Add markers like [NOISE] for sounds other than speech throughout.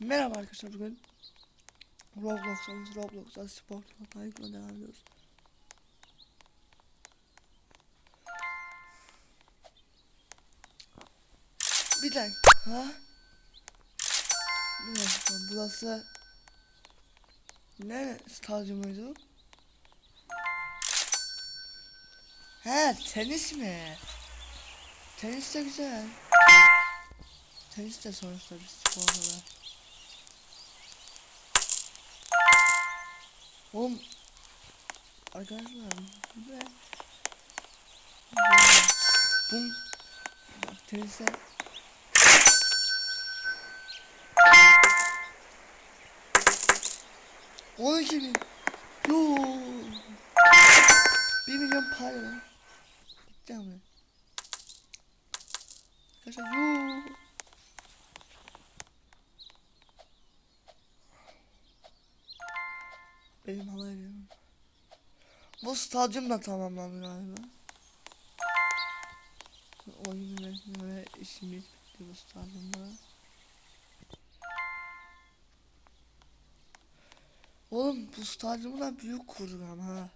Merhaba arkadaşlar bugün Roblox'ta Roblox'ta spor takipine devam ediyoruz. Bir dakika. Bir dakika burası ne stadyumuydu? He tenis mi? Tenis de güzel. Tenis de sonuçta bir spor olarak. Oğlum Arkadaşlar bu ne? Bu Bak tenise On iki bin. Yoo. Bir milyon para lan Gitti ama. Arkadaşlar yoo Benim veriyorum. Bu stadyum da tamamlandı galiba. Oyun ve işimiz bitti bu stadyumda. Oğlum bu stadyumu da büyük kurduk ama ha.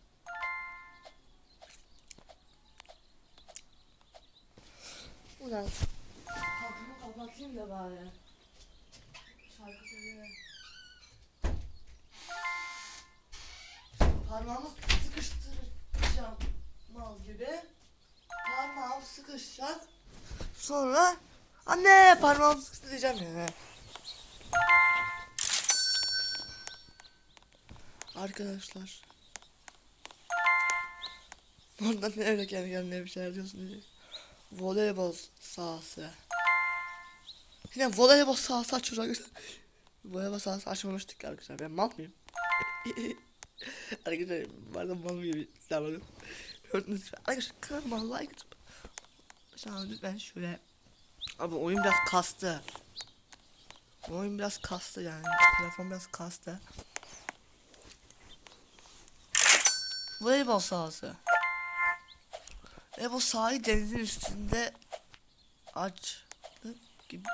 Ulan kapımı kapatayım da bari. Anne parmağımı sıkıştıracağım ya. Arkadaşlar. Oradan ne öyle kendi kendine bir şeyler diyorsun diye. Voleybol sahası. Yine voleybol sahası açıyoruz. [LAUGHS] Voleybol sahası açmamıştık arkadaşlar. Ben mal mıyım? [LAUGHS] Arkadaşlar bana mal gibi davranıyorum. Gördünüz mü? Arkadaşlar kanalıma like atıp Şu an lütfen şöyle Abi oyun biraz kastı. Oyun biraz kastı yani. Telefon biraz kastı. Voleybol sahası. Ve bu sahayı denizin üstünde açtık gibi.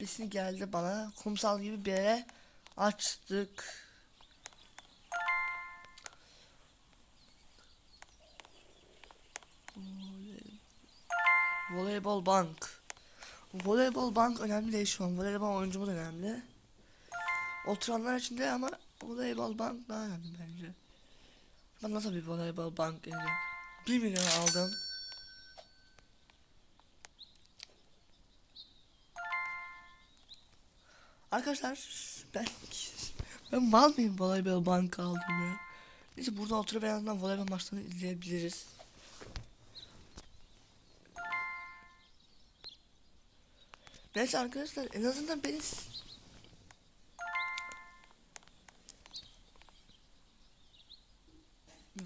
Birisi geldi bana. Kumsal gibi bir yere açtık. Voleybol bank. Voleybol bank önemli değil şu an. Voleybol oyuncumuz önemli. Oturanlar için de ama voleybol bank daha önemli bence. Ben nasıl bir voleybol bank edeceğim? 1 milyon aldım. Arkadaşlar ben ben mal mıyım voleybol bank aldım ya. Neyse burada oturup en azından voleybol maçlarını izleyebiliriz. Neyse arkadaşlar en azından beni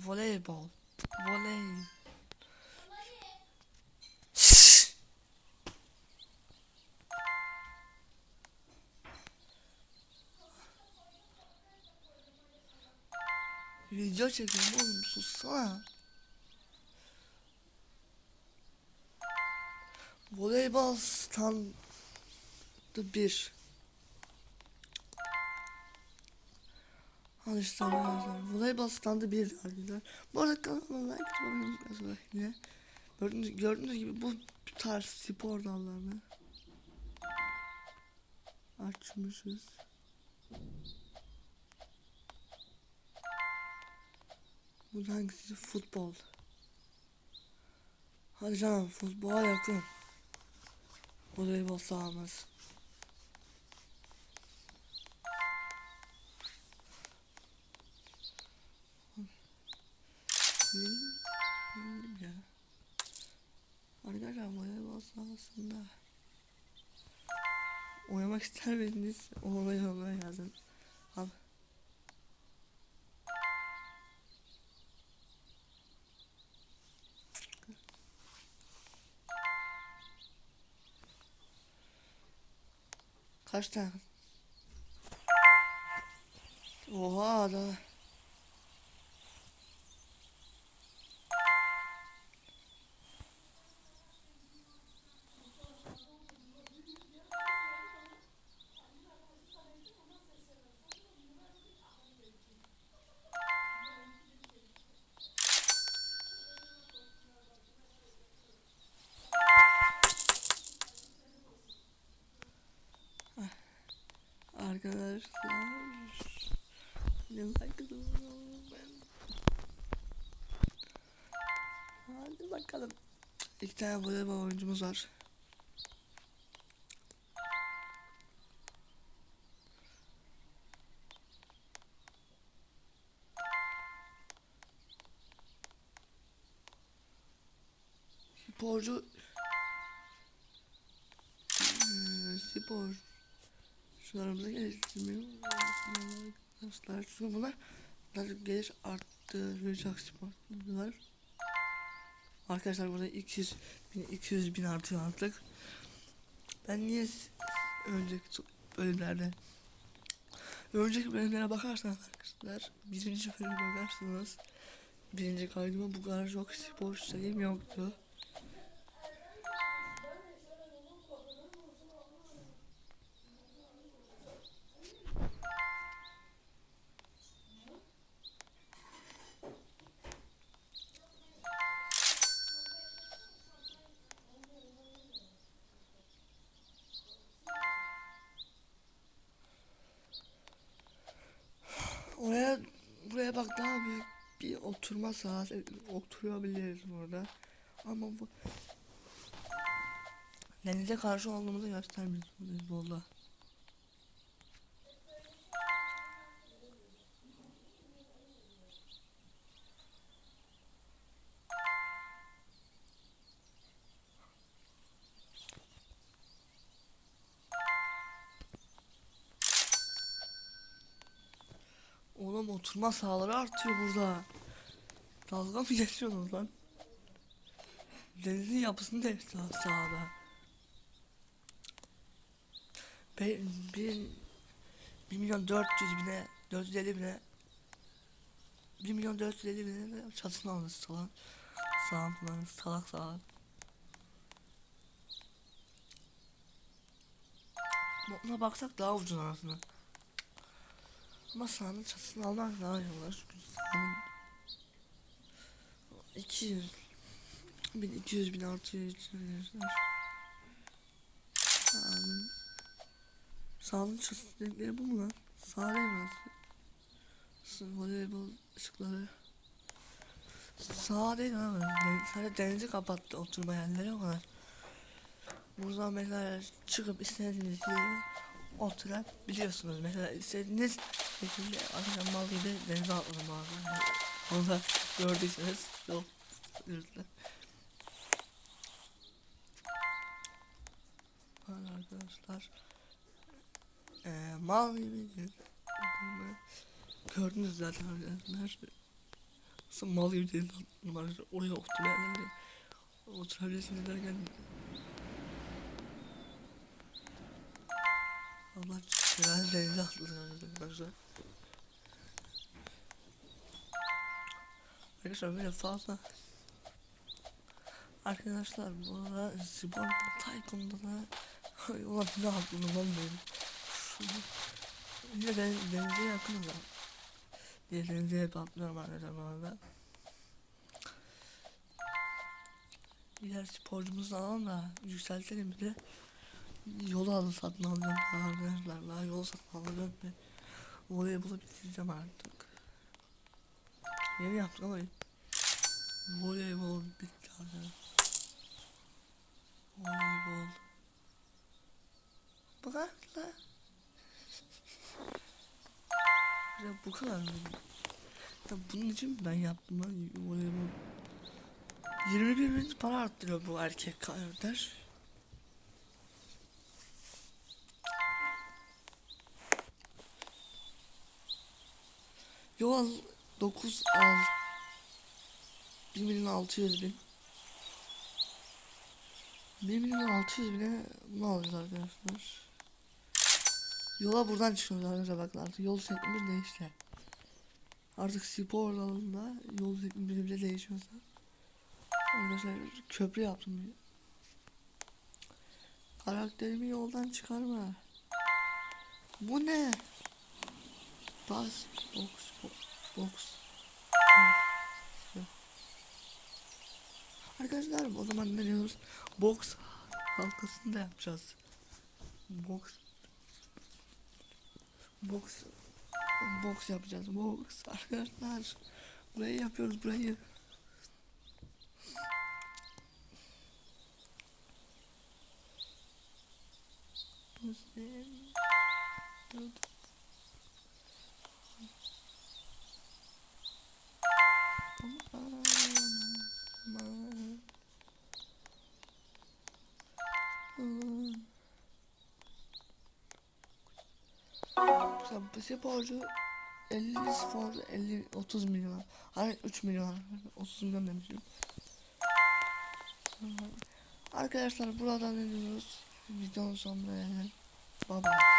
Voleybol Voley! Video çekiyorum oğlum sussana Voleybol stand bir. Al işte arkadaşlar. Voleybol standı bir arkadaşlar. Bu arada kanalıma like unutmayın yine. Gördüğünüz, gördüğünüz gibi bu tarz spor dallarını açmışız. Bu hangisi? Futbol. Hadi canım futbola yakın. Voleybol sahamız. Arkadaşlar voleybol sahasında oynamak ister misiniz? Oynamayı yazın. Al. Kaç tane? Oha da. Arkadaşlar. Hadi bakalım. İki tane voleybol oyuncumuz var. Sporcu Hmm, spor şularımıza geliştirmiyor arkadaşlar. Çünkü bunlar bunlar gelir arttıracak sporlar arkadaşlar burada 200 bin 200 bin artıyor artık. Ben niye önceki bölümlerde önceki bölümlere bakarsanız arkadaşlar birinci bölüme bakarsanız birinci kaydıma bu kadar çok spor sayım yoktu Oraya buraya bak daha büyük bir oturma sahası oturabiliriz burada. Ama bu denize karşı olduğumuzu göstermiyor futbolda. Oturma sahaları artıyor burada. Dalga mı geçiyorsunuz lan? Denizin yapısını değişti lan sahada. Be, bir, bir milyon dört yüz bine, dört yüz elli bine, bir milyon dört yüz elli bine çatısını alırız salak. Sağım falan salak salak. Buna baksak daha ucuz aslında. Ama sahanın çatısını almak daha iyi olur. Sahanın 200 1200 1600 Sahanın Sahanın çatısı dedikleri bu mu lan? Mi? aslında? Voleybol ışıkları Saha değil abi. Den- Sadece denizi kapattı oturma yerleri o kadar. Buradan mesela çıkıp istediğiniz yere oturabiliyorsunuz. Mesela istediğiniz şekilde akşam mal gibi denize atladım abi. Onu da gördüyseniz yok. Lütfen. Arkadaşlar. Ee, mal gibi gördünüz zaten arkadaşlar. Nasıl mal gibi denize atladım arkadaşlar. Oraya diye. Oturabilirsiniz derken Allah herhalde denize atladım arkadaşlar. Arkadaşlar böyle fazla Arkadaşlar bu arada Spor Tycoon'da da Ulan ne yaptım lan benim Yine den denize yakınız lan Diye denize hep atlıyorum arkadaşlar bu arada. Diğer sporcumuzu alalım da yükseltelim bir de Yolu satın alacağım arkadaşlar daha yol satın alacağım ve Voleybolu bitireceğim artık. Yeni yaptık ama Voleybol bitti arkadaşlar Voleybol kadar la Ya bu kadar mı? Ya bunun için ben yaptım lan voleybol 21 bin para arttırıyor bu erkek kardeş Yol 9 al. 1 milyon 600 bin. 1 milyon 600 bine ne alacağız arkadaşlar? Yola buradan çıkıyoruz arkadaşlar bakın artık yol şeklimiz değişti Artık spor alanında yol şeklimiz bile değişiyorsa. Arkadaşlar köprü yaptım Karakterimi yoldan çıkarma. Bu ne? Bas box box box Arkadaşlar o zaman ne diyoruz? Box halkasını da yapacağız. Box Boks boks yapacağız. Boks arkadaşlar. Burayı yapıyoruz burayı. Mesela bu sporcu 50 spor 50 30 milyon. Hayır 3 milyon. 30 milyon demişim. Arkadaşlar buradan ne diyoruz? Videonun sonuna gelelim. Bye.